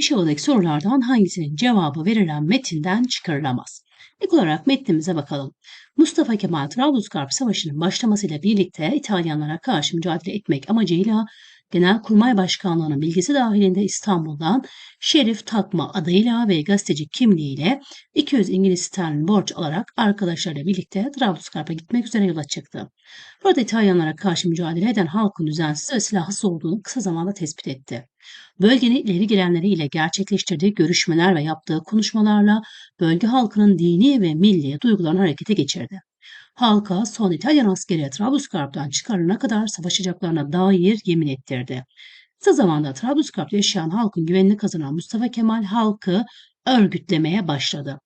Aşağıdaki sorulardan hangisinin cevabı verilen metinden çıkarılamaz? İlk olarak metnimize bakalım. Mustafa Kemal Trablusgarp Savaşı'nın başlamasıyla birlikte İtalyanlara karşı mücadele etmek amacıyla Genelkurmay Başkanlığı'nın bilgisi dahilinde İstanbul'dan Şerif Takma adıyla ve gazeteci kimliğiyle 200 İngiliz sterlin borç alarak arkadaşlarıyla birlikte Trablusgarp'a gitmek üzere yola çıktı. Burada İtalyanlara karşı mücadele eden halkın düzensiz ve silahsız olduğunu kısa zamanda tespit etti. Bölgenin ileri gelenleriyle gerçekleştirdiği görüşmeler ve yaptığı konuşmalarla bölge halkının dini ve milli duygularını harekete geçirdi halka son İtalyan askeri Trablusgarp'tan çıkarılana kadar savaşacaklarına dair yemin ettirdi. Kısa zamanda Trablusgarp'ta yaşayan halkın güvenini kazanan Mustafa Kemal halkı örgütlemeye başladı.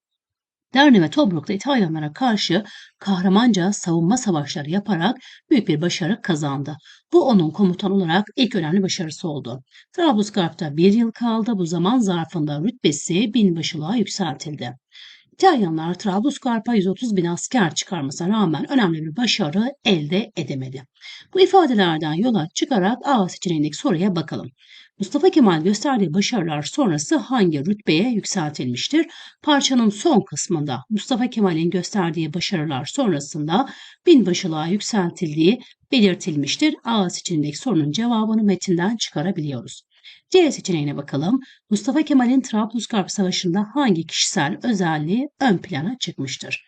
Derne ve Tobruk'ta İtalyanlara karşı kahramanca savunma savaşları yaparak büyük bir başarı kazandı. Bu onun komutan olarak ilk önemli başarısı oldu. Trablusgarp'ta bir yıl kaldı. Bu zaman zarfında rütbesi binbaşılığa yükseltildi. İtalyanlar Trablusgarp'a 130 bin asker çıkarmasına rağmen önemli bir başarı elde edemedi. Bu ifadelerden yola çıkarak A seçeneğindeki soruya bakalım. Mustafa Kemal gösterdiği başarılar sonrası hangi rütbeye yükseltilmiştir? Parçanın son kısmında Mustafa Kemal'in gösterdiği başarılar sonrasında binbaşılığa yükseltildiği belirtilmiştir. A seçeneğindeki sorunun cevabını metinden çıkarabiliyoruz. C seçeneğine bakalım. Mustafa Kemal'in Trablusgarp Savaşı'nda hangi kişisel özelliği ön plana çıkmıştır?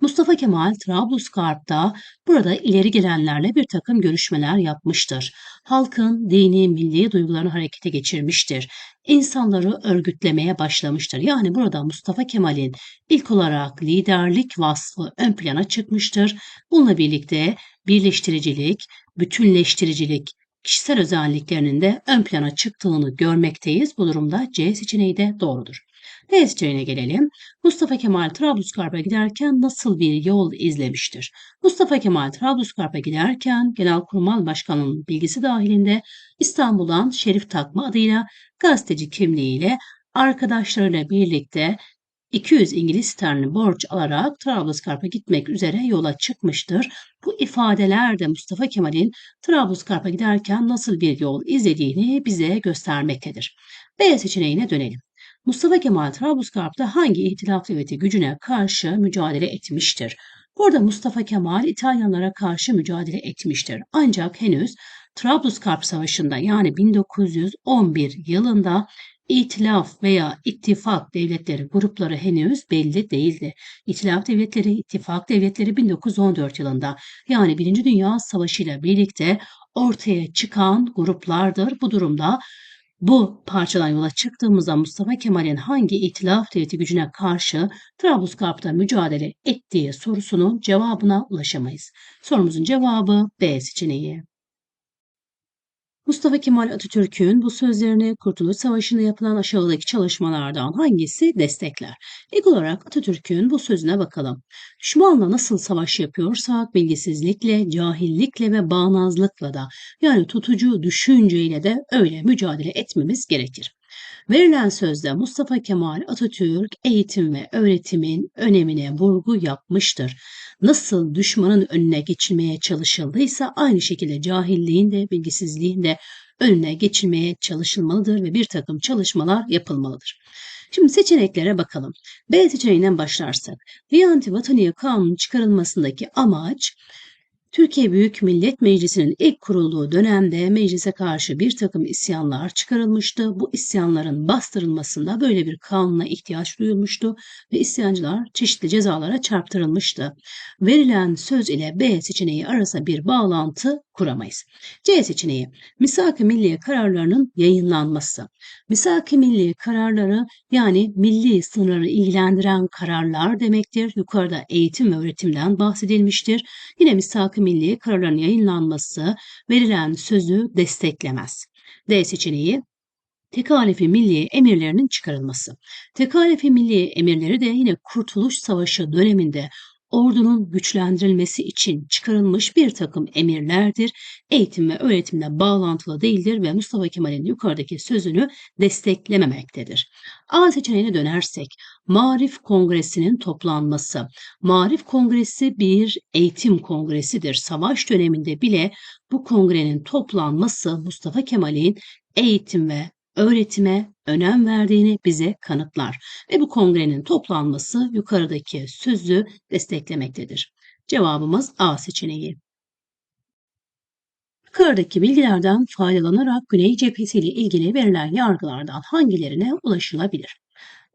Mustafa Kemal Trablusgarp'ta burada ileri gelenlerle bir takım görüşmeler yapmıştır. Halkın dini milli duygularını harekete geçirmiştir. İnsanları örgütlemeye başlamıştır. Yani burada Mustafa Kemal'in ilk olarak liderlik vasfı ön plana çıkmıştır. Bununla birlikte birleştiricilik, bütünleştiricilik, kişisel özelliklerinin de ön plana çıktığını görmekteyiz. Bu durumda C seçeneği de doğrudur. D seçeneğine gelelim. Mustafa Kemal Trablusgarp'a giderken nasıl bir yol izlemiştir? Mustafa Kemal Trablusgarp'a giderken Genelkurmay Başkanı'nın bilgisi dahilinde İstanbul'dan Şerif Takma adıyla gazeteci kimliğiyle arkadaşlarıyla birlikte 200 İngiliz sterlini borç alarak Trablusgarp'a gitmek üzere yola çıkmıştır. Bu ifadeler de Mustafa Kemal'in Trablusgarp'a giderken nasıl bir yol izlediğini bize göstermektedir. B seçeneğine dönelim. Mustafa Kemal Trablusgarp'ta hangi ihtilaf devleti gücüne karşı mücadele etmiştir? Burada Mustafa Kemal İtalyanlara karşı mücadele etmiştir. Ancak henüz Trablusgarp Savaşı'nda yani 1911 yılında İtilaf veya ittifak devletleri grupları henüz belli değildi. İtilaf devletleri, ittifak devletleri 1914 yılında yani Birinci Dünya Savaşı ile birlikte ortaya çıkan gruplardır. Bu durumda bu parçadan yola çıktığımızda Mustafa Kemal'in hangi itilaf devleti gücüne karşı Trablusgarp'ta mücadele ettiği sorusunun cevabına ulaşamayız. Sorumuzun cevabı B seçeneği. Mustafa Kemal Atatürk'ün bu sözlerini Kurtuluş Savaşı'nda yapılan aşağıdaki çalışmalardan hangisi destekler? İlk olarak Atatürk'ün bu sözüne bakalım. Düşmanla nasıl savaş yapıyorsak bilgisizlikle, cahillikle ve bağnazlıkla da yani tutucu düşünceyle de öyle mücadele etmemiz gerekir. Verilen sözde Mustafa Kemal Atatürk eğitim ve öğretimin önemine vurgu yapmıştır. Nasıl düşmanın önüne geçilmeye çalışıldıysa aynı şekilde cahilliğin de bilgisizliğin de önüne geçilmeye çalışılmalıdır ve bir takım çalışmalar yapılmalıdır. Şimdi seçeneklere bakalım. B seçeneğinden başlarsak, Diyaneti Vataniye Kanunu çıkarılmasındaki amaç Türkiye Büyük Millet Meclisi'nin ilk kurulduğu dönemde meclise karşı bir takım isyanlar çıkarılmıştı. Bu isyanların bastırılmasında böyle bir kanuna ihtiyaç duyulmuştu ve isyancılar çeşitli cezalara çarptırılmıştı. Verilen söz ile B seçeneği arasında bir bağlantı kuramayız. C seçeneği misak-ı milli kararlarının yayınlanması. Misak-ı milli kararları yani milli sınırları ilgilendiren kararlar demektir. Yukarıda eğitim ve öğretimden bahsedilmiştir. Yine misak-ı milli kararların yayınlanması verilen sözü desteklemez. D seçeneği Tekalifi Milli emirlerinin çıkarılması. Tekalifi Milli emirleri de yine Kurtuluş Savaşı döneminde ordunun güçlendirilmesi için çıkarılmış bir takım emirlerdir. Eğitim ve öğretimle bağlantılı değildir ve Mustafa Kemal'in yukarıdaki sözünü desteklememektedir. A seçeneğine dönersek, Marif Kongresi'nin toplanması. Marif Kongresi bir eğitim kongresidir. Savaş döneminde bile bu kongrenin toplanması Mustafa Kemal'in eğitim ve öğretime önem verdiğini bize kanıtlar ve bu kongrenin toplanması yukarıdaki sözü desteklemektedir. Cevabımız A seçeneği. Yukarıdaki bilgilerden faydalanarak Güney cephesi ile ilgili verilen yargılardan hangilerine ulaşılabilir?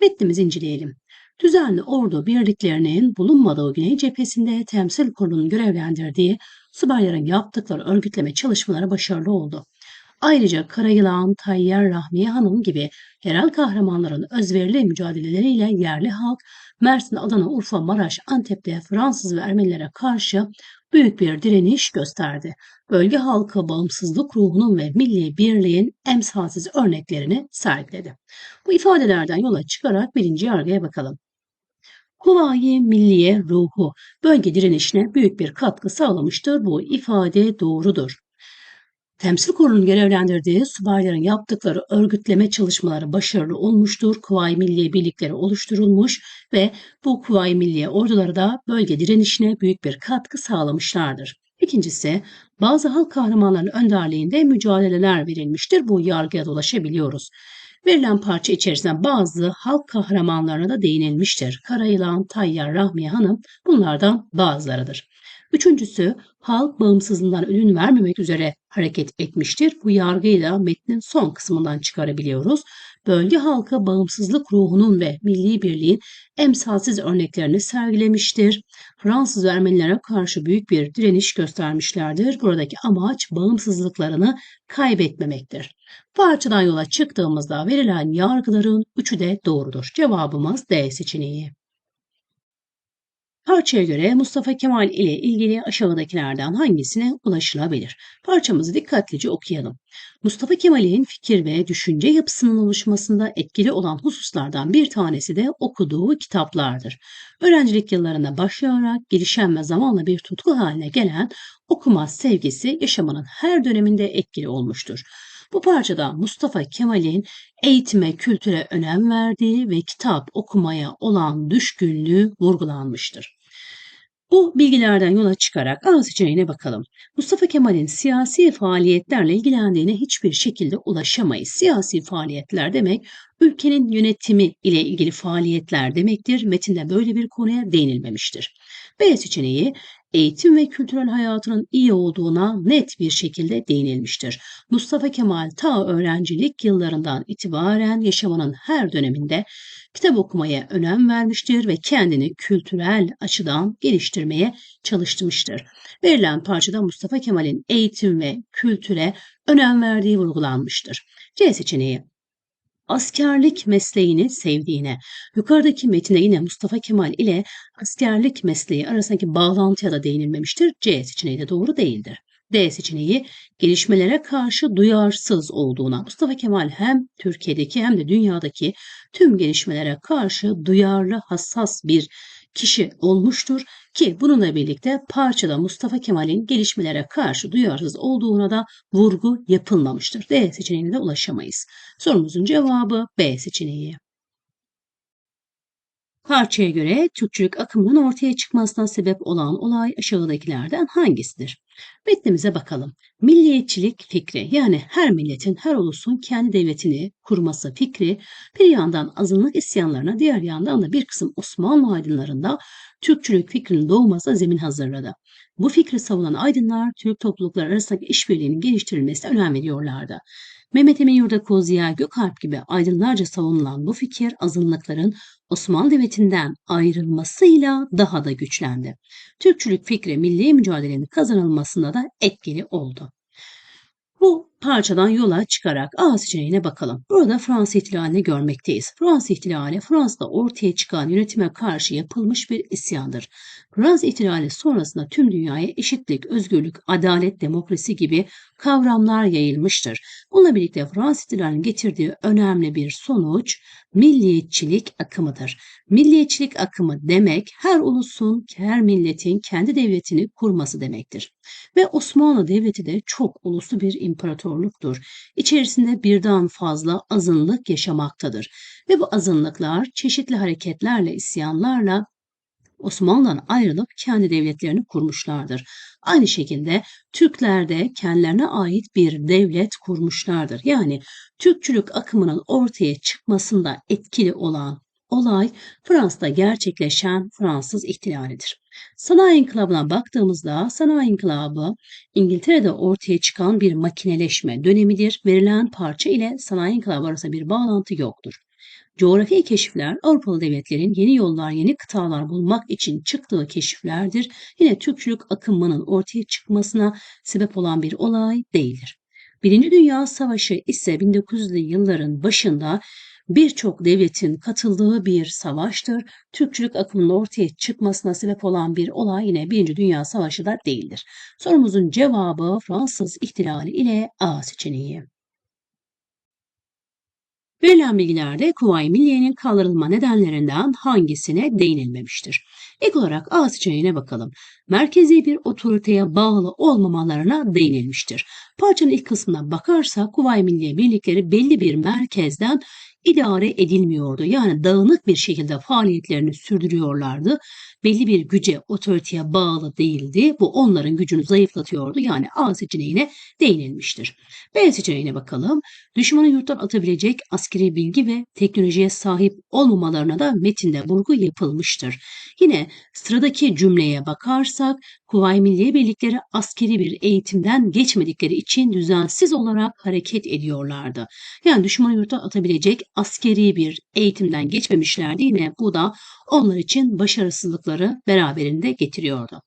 Metnimizi inceleyelim. Düzenli ordu birliklerinin bulunmadığı Güney cephesinde temsil kurulunun görevlendirdiği subayların yaptıkları örgütleme çalışmaları başarılı oldu. Ayrıca Karayılan, Tayyar Rahmiye Hanım gibi yerel kahramanların özverili mücadeleleriyle yerli halk Mersin, Adana, Urfa, Maraş, Antep'te Fransız ve Ermenilere karşı büyük bir direniş gösterdi. Bölge halkı bağımsızlık ruhunun ve milli birliğin emsalsiz örneklerini sergiledi. Bu ifadelerden yola çıkarak birinci yargıya bakalım. Kuvayi Milliye ruhu bölge direnişine büyük bir katkı sağlamıştır. Bu ifade doğrudur. Temsil Kurulu'nun görevlendirdiği subayların yaptıkları örgütleme çalışmaları başarılı olmuştur. Kuvayi Milliye birlikleri oluşturulmuş ve bu Kuvayi Milliye orduları da bölge direnişine büyük bir katkı sağlamışlardır. İkincisi, bazı halk kahramanlarının önderliğinde mücadeleler verilmiştir. Bu yargıya dolaşabiliyoruz. Verilen parça içerisinde bazı halk kahramanlarına da değinilmiştir. Karayılan, Tayyar, Rahmiye Hanım bunlardan bazılarıdır. Üçüncüsü halk bağımsızlığından ödün vermemek üzere hareket etmiştir. Bu yargıyla metnin son kısmından çıkarabiliyoruz. Bölge halkı bağımsızlık ruhunun ve milli birliğin emsalsiz örneklerini sergilemiştir. Fransız Ermenilere karşı büyük bir direniş göstermişlerdir. Buradaki amaç bağımsızlıklarını kaybetmemektir. Bu açıdan yola çıktığımızda verilen yargıların üçü de doğrudur. Cevabımız D seçeneği. Parçaya göre Mustafa Kemal ile ilgili aşağıdakilerden hangisine ulaşılabilir? Parçamızı dikkatlice okuyalım. Mustafa Kemal'in fikir ve düşünce yapısının oluşmasında etkili olan hususlardan bir tanesi de okuduğu kitaplardır. Öğrencilik yıllarında başlayarak gelişen ve zamanla bir tutku haline gelen okuma sevgisi yaşamının her döneminde etkili olmuştur. Bu parçada Mustafa Kemal'in eğitime, kültüre önem verdiği ve kitap okumaya olan düşkünlüğü vurgulanmıştır. Bu bilgilerden yola çıkarak A seçeneğine bakalım. Mustafa Kemal'in siyasi faaliyetlerle ilgilendiğine hiçbir şekilde ulaşamayız. Siyasi faaliyetler demek ülkenin yönetimi ile ilgili faaliyetler demektir. Metinde böyle bir konuya değinilmemiştir. B seçeneği eğitim ve kültürel hayatının iyi olduğuna net bir şekilde değinilmiştir. Mustafa Kemal ta öğrencilik yıllarından itibaren yaşamının her döneminde kitap okumaya önem vermiştir ve kendini kültürel açıdan geliştirmeye çalışmıştır. Verilen parçada Mustafa Kemal'in eğitim ve kültüre önem verdiği vurgulanmıştır. C seçeneği askerlik mesleğini sevdiğine, yukarıdaki metine yine Mustafa Kemal ile askerlik mesleği arasındaki bağlantıya da değinilmemiştir. C seçeneği de doğru değildir. D seçeneği gelişmelere karşı duyarsız olduğuna. Mustafa Kemal hem Türkiye'deki hem de dünyadaki tüm gelişmelere karşı duyarlı, hassas bir kişi olmuştur ki bununla birlikte parçada Mustafa Kemal'in gelişmelere karşı duyarsız olduğuna da vurgu yapılmamıştır. D seçeneğine de ulaşamayız. Sorumuzun cevabı B seçeneği. Parçaya göre Türkçülük akımının ortaya çıkmasına sebep olan olay aşağıdakilerden hangisidir? Metnimize bakalım. Milliyetçilik fikri yani her milletin, her ulusun kendi devletini kurması fikri bir yandan azınlık isyanlarına diğer yandan da bir kısım Osmanlı aydınlarında Türkçülük fikrinin doğmasına zemin hazırladı. Bu fikri savunan aydınlar Türk toplulukları arasındaki işbirliğinin geliştirilmesine önem veriyorlardı. Mehmet Emin Yurdakul, Ziya Gökalp gibi aydınlarca savunulan bu fikir azınlıkların Osmanlı Devleti'nden ayrılmasıyla daha da güçlendi. Türkçülük fikri milli mücadelenin kazanılmasında da etkili oldu. Bu parçadan yola çıkarak A seçeneğine bakalım. Burada Fransız ihtilalini görmekteyiz. Fransız ihtilali Fransa'da ortaya çıkan yönetime karşı yapılmış bir isyandır. Fransız ihtilali sonrasında tüm dünyaya eşitlik, özgürlük, adalet, demokrasi gibi kavramlar yayılmıştır. Bununla birlikte Fransız ihtilalinin getirdiği önemli bir sonuç milliyetçilik akımıdır. Milliyetçilik akımı demek her ulusun, her milletin kendi devletini kurması demektir. Ve Osmanlı Devleti de çok uluslu bir imparatorluktur. İçerisinde birden fazla azınlık yaşamaktadır. Ve bu azınlıklar çeşitli hareketlerle, isyanlarla Osmanlı'dan ayrılıp kendi devletlerini kurmuşlardır. Aynı şekilde Türkler de kendilerine ait bir devlet kurmuşlardır. Yani Türkçülük akımının ortaya çıkmasında etkili olan olay Fransa'da gerçekleşen Fransız ihtilalidir. Sanayi İnkılabı'na baktığımızda Sanayi İnkılabı İngiltere'de ortaya çıkan bir makineleşme dönemidir. Verilen parça ile Sanayi İnkılabı arasında bir bağlantı yoktur. Coğrafi keşifler Avrupalı devletlerin yeni yollar, yeni kıtalar bulmak için çıktığı keşiflerdir. Yine Türkçülük akımının ortaya çıkmasına sebep olan bir olay değildir. Birinci Dünya Savaşı ise 1900'lü yılların başında birçok devletin katıldığı bir savaştır. Türkçülük akımının ortaya çıkmasına sebep olan bir olay yine Birinci Dünya Savaşı da değildir. Sorumuzun cevabı Fransız ihtilali ile A seçeneği. Verilen bilgilerde Kuvayi Milliye'nin kaldırılma nedenlerinden hangisine değinilmemiştir? İlk olarak A seçeneğine bakalım. Merkezi bir otoriteye bağlı olmamalarına değinilmiştir. Parçanın ilk kısmına bakarsak Kuvayi Milliye birlikleri belli bir merkezden idare edilmiyordu. Yani dağınık bir şekilde faaliyetlerini sürdürüyorlardı. Belli bir güce, otoriteye bağlı değildi. Bu onların gücünü zayıflatıyordu. Yani A seçeneğine değinilmiştir. B seçeneğine bakalım. Düşmanı yurttan atabilecek askeri bilgi ve teknolojiye sahip olmamalarına da metinde vurgu yapılmıştır. Yine sıradaki cümleye bakarsak Kuvayi Milliye Birlikleri askeri bir eğitimden geçmedikleri için düzensiz olarak hareket ediyorlardı. Yani düşmanı yurttan atabilecek askeri bir eğitimden geçmemişlerdi. Yine bu da onlar için başarısızlıkları beraberinde getiriyordu.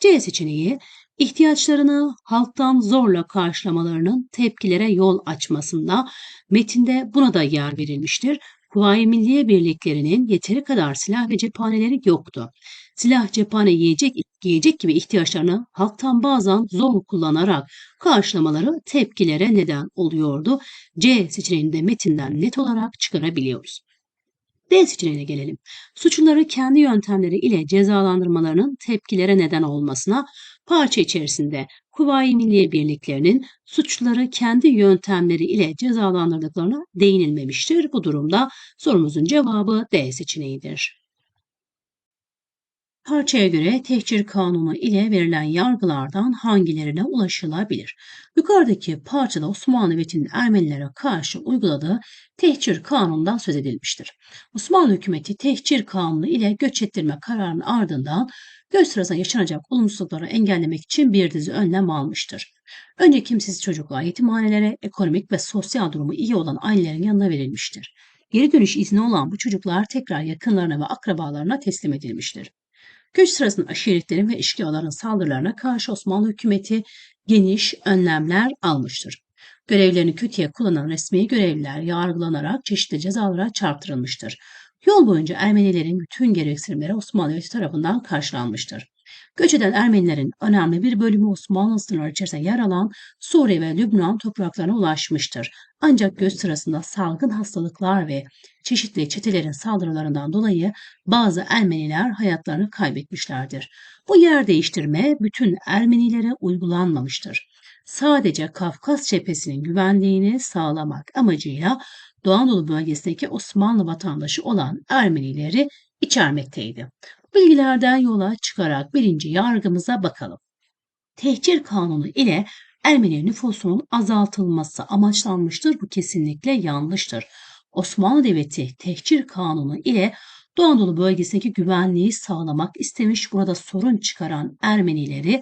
C seçeneği ihtiyaçlarını halktan zorla karşılamalarının tepkilere yol açmasında metinde buna da yer verilmiştir. Kuvayi Milliye Birliklerinin yeteri kadar silah ve cephaneleri yoktu. Silah, cephane, yiyecek, giyecek gibi ihtiyaçlarını halktan bazen zor kullanarak karşılamaları tepkilere neden oluyordu. C seçeneğini de metinden net olarak çıkarabiliyoruz. D seçeneğine gelelim. Suçluları kendi yöntemleri ile cezalandırmalarının tepkilere neden olmasına parça içerisinde Kuvayi Milliye Birliklerinin suçluları kendi yöntemleri ile cezalandırdıklarına değinilmemiştir. Bu durumda sorumuzun cevabı D seçeneğidir. Parçaya göre tehcir kanunu ile verilen yargılardan hangilerine ulaşılabilir? Yukarıdaki parçada Osmanlı Devleti'nin Ermenilere karşı uyguladığı tehcir kanunundan söz edilmiştir. Osmanlı hükümeti tehcir kanunu ile göç ettirme kararının ardından göç sırasında yaşanacak olumsuzlukları engellemek için bir dizi önlem almıştır. Önce kimsesiz çocuklar yetimhanelere, ekonomik ve sosyal durumu iyi olan ailelerin yanına verilmiştir. Geri dönüş izni olan bu çocuklar tekrar yakınlarına ve akrabalarına teslim edilmiştir. Göç sırasında aşiretlerin ve işgalların saldırılarına karşı Osmanlı hükümeti geniş önlemler almıştır. Görevlerini kötüye kullanan resmi görevliler yargılanarak çeşitli cezalara çarptırılmıştır. Yol boyunca Ermenilerin bütün gereksinimleri Osmanlı tarafından karşılanmıştır. Göç eden Ermenilerin önemli bir bölümü Osmanlı sınırları içerisinde yer alan Suriye ve Lübnan topraklarına ulaşmıştır. Ancak göç sırasında salgın hastalıklar ve çeşitli çetelerin saldırılarından dolayı bazı Ermeniler hayatlarını kaybetmişlerdir. Bu yer değiştirme bütün Ermenilere uygulanmamıştır. Sadece Kafkas cephesinin güvenliğini sağlamak amacıyla Doğu Anadolu bölgesindeki Osmanlı vatandaşı olan Ermenileri içermekteydi. Bilgilerden yola çıkarak birinci yargımıza bakalım. Tehcir kanunu ile Ermeni nüfusunun azaltılması amaçlanmıştır. Bu kesinlikle yanlıştır. Osmanlı Devleti tehcir kanunu ile Doğu Anadolu bölgesindeki güvenliği sağlamak istemiş. Burada sorun çıkaran Ermenileri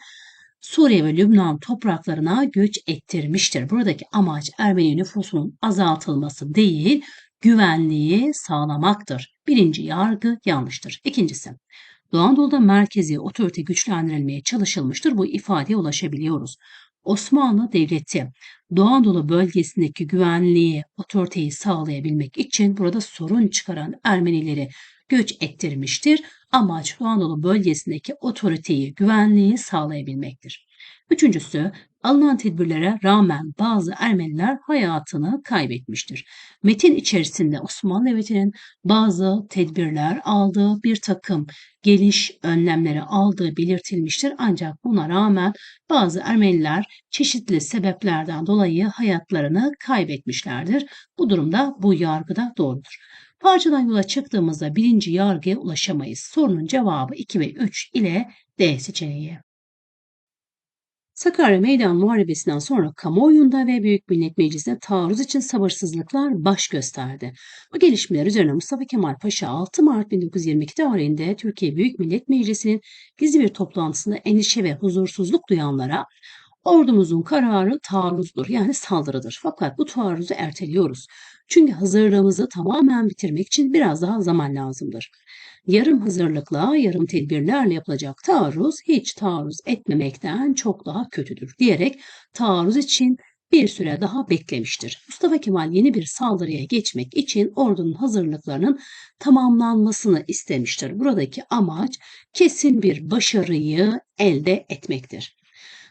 Suriye ve Lübnan topraklarına göç ettirmiştir. Buradaki amaç Ermeni nüfusunun azaltılması değil, güvenliği sağlamaktır. Birinci yargı yanlıştır. İkincisi, Doğu Anadolu'da merkezi otorite güçlendirilmeye çalışılmıştır. Bu ifadeye ulaşabiliyoruz. Osmanlı Devleti Doğu Anadolu bölgesindeki güvenliği, otoriteyi sağlayabilmek için burada sorun çıkaran Ermenileri göç ettirmiştir. Amaç Doğu Anadolu bölgesindeki otoriteyi, güvenliği sağlayabilmektir. Üçüncüsü, alınan tedbirlere rağmen bazı Ermeniler hayatını kaybetmiştir. Metin içerisinde Osmanlı Devleti'nin bazı tedbirler aldığı bir takım geliş önlemleri aldığı belirtilmiştir. Ancak buna rağmen bazı Ermeniler çeşitli sebeplerden dolayı hayatlarını kaybetmişlerdir. Bu durumda bu yargıda doğrudur. Parçadan yola çıktığımızda birinci yargıya ulaşamayız. Sorunun cevabı 2 ve 3 ile D seçeneği. Sakarya Meydan Muharebesi'nden sonra kamuoyunda ve Büyük Millet Meclisi'nde taarruz için sabırsızlıklar baş gösterdi. Bu gelişmeler üzerine Mustafa Kemal Paşa 6 Mart 1922 tarihinde Türkiye Büyük Millet Meclisi'nin gizli bir toplantısında endişe ve huzursuzluk duyanlara ordumuzun kararı taarruzdur yani saldırıdır. Fakat bu taarruzu erteliyoruz. Çünkü hazırlığımızı tamamen bitirmek için biraz daha zaman lazımdır. Yarım hazırlıkla, yarım tedbirlerle yapılacak taarruz hiç taarruz etmemekten çok daha kötüdür diyerek taarruz için bir süre daha beklemiştir. Mustafa Kemal yeni bir saldırıya geçmek için ordunun hazırlıklarının tamamlanmasını istemiştir. Buradaki amaç kesin bir başarıyı elde etmektir.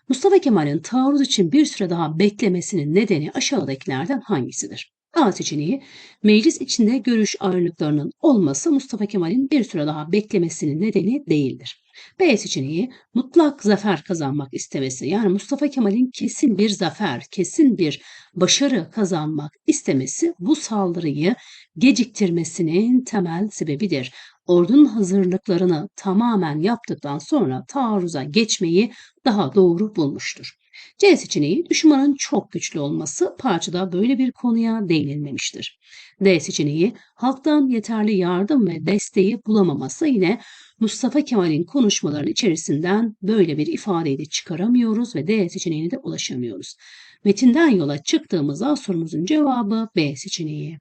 Mustafa Kemal'in taarruz için bir süre daha beklemesinin nedeni aşağıdakilerden hangisidir? A seçeneği meclis içinde görüş ayrılıklarının olması Mustafa Kemal'in bir süre daha beklemesinin nedeni değildir. B seçeneği mutlak zafer kazanmak istemesi. Yani Mustafa Kemal'in kesin bir zafer, kesin bir başarı kazanmak istemesi bu saldırıyı geciktirmesinin temel sebebidir. Ordunun hazırlıklarını tamamen yaptıktan sonra taarruza geçmeyi daha doğru bulmuştur. C seçeneği düşmanın çok güçlü olması parçada böyle bir konuya değinilmemiştir. D seçeneği halktan yeterli yardım ve desteği bulamaması yine Mustafa Kemal'in konuşmalarının içerisinden böyle bir ifadeyi de çıkaramıyoruz ve D seçeneğine de ulaşamıyoruz. Metinden yola çıktığımızda sorumuzun cevabı B seçeneği.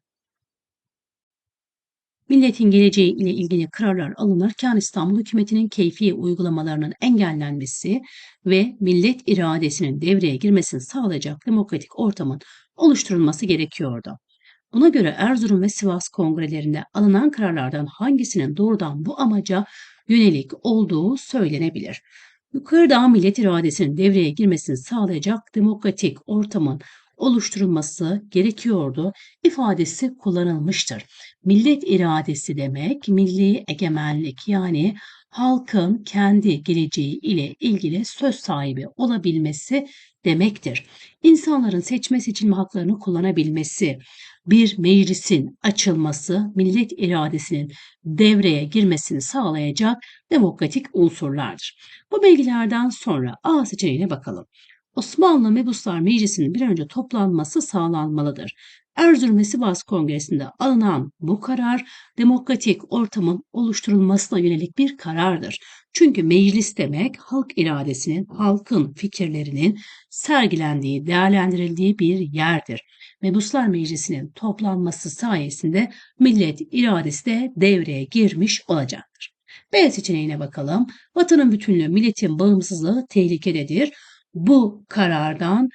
Milletin geleceği ile ilgili kararlar alınırken İstanbul hükümetinin keyfi uygulamalarının engellenmesi ve millet iradesinin devreye girmesini sağlayacak demokratik ortamın oluşturulması gerekiyordu. Buna göre Erzurum ve Sivas kongrelerinde alınan kararlardan hangisinin doğrudan bu amaca yönelik olduğu söylenebilir. Yukarıda millet iradesinin devreye girmesini sağlayacak demokratik ortamın oluşturulması gerekiyordu ifadesi kullanılmıştır. Millet iradesi demek milli egemenlik yani halkın kendi geleceği ile ilgili söz sahibi olabilmesi demektir. İnsanların seçme seçilme haklarını kullanabilmesi, bir meclisin açılması, millet iradesinin devreye girmesini sağlayacak demokratik unsurlardır. Bu bilgilerden sonra A seçeneğine bakalım. Osmanlı Mebuslar Meclisi'nin bir önce toplanması sağlanmalıdır. Erzurum ve Sivas Kongresi'nde alınan bu karar demokratik ortamın oluşturulmasına yönelik bir karardır. Çünkü meclis demek halk iradesinin, halkın fikirlerinin sergilendiği, değerlendirildiği bir yerdir. Mebuslar Meclisi'nin toplanması sayesinde millet iradesi de devreye girmiş olacaktır. B seçeneğine bakalım. Vatanın bütünlüğü, milletin bağımsızlığı tehlikededir bu karardan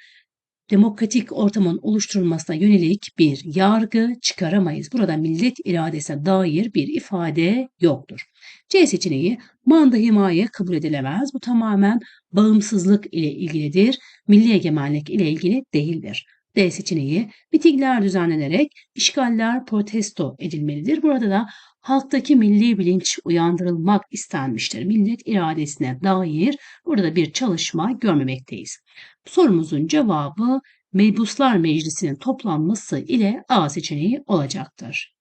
demokratik ortamın oluşturulmasına yönelik bir yargı çıkaramayız. Burada millet iradesine dair bir ifade yoktur. C seçeneği manda himaye kabul edilemez. Bu tamamen bağımsızlık ile ilgilidir. Milli egemenlik ile ilgili değildir. D seçeneği mitingler düzenlenerek işgaller protesto edilmelidir. Burada da halktaki milli bilinç uyandırılmak istenmiştir. Millet iradesine dair burada bir çalışma görmemekteyiz. Sorumuzun cevabı Mebuslar Meclisi'nin toplanması ile A seçeneği olacaktır.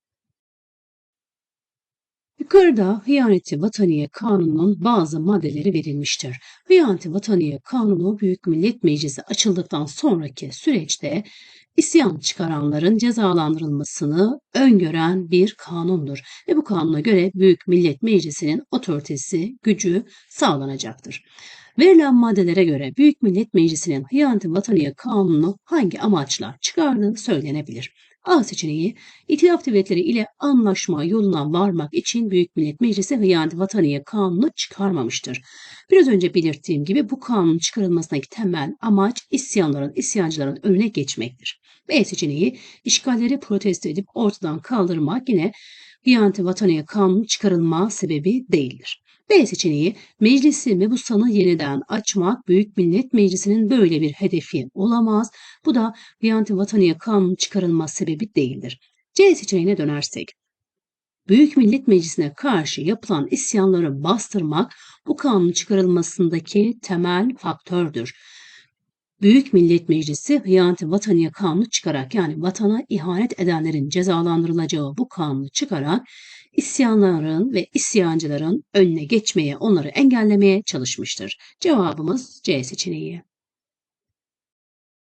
Yukarıda Hıyaneti Vataniye Kanunu'nun bazı maddeleri verilmiştir. Hıyaneti Vataniye Kanunu Büyük Millet Meclisi açıldıktan sonraki süreçte isyan çıkaranların cezalandırılmasını öngören bir kanundur ve bu kanuna göre Büyük Millet Meclisi'nin otoritesi, gücü sağlanacaktır. Verilen maddelere göre Büyük Millet Meclisi'nin Hıyaneti Vataniye Kanunu hangi amaçla çıkardığı söylenebilir. A seçeneği İtilaf devletleri ile anlaşma yoluna varmak için Büyük Millet Meclisi Hıyaneti Vataniye Kanunu çıkarmamıştır. Biraz önce belirttiğim gibi bu kanunun çıkarılmasındaki temel amaç isyanların, isyancıların önüne geçmektir. B seçeneği işgalleri protesto edip ortadan kaldırmak yine Hıyaneti Vataniye Kanunu çıkarılma sebebi değildir. B seçeneği meclisi mebusanı yeniden açmak Büyük Millet Meclisi'nin böyle bir hedefi olamaz. Bu da Hıyaneti Vataniye Kanunu çıkarılma sebebi değildir. C seçeneğine dönersek Büyük Millet Meclisi'ne karşı yapılan isyanları bastırmak bu kanun çıkarılmasındaki temel faktördür. Büyük Millet Meclisi hıyaneti vataniye kanunu çıkarak yani vatana ihanet edenlerin cezalandırılacağı bu kanunu çıkarak isyanların ve isyancıların önüne geçmeye, onları engellemeye çalışmıştır. Cevabımız C seçeneği.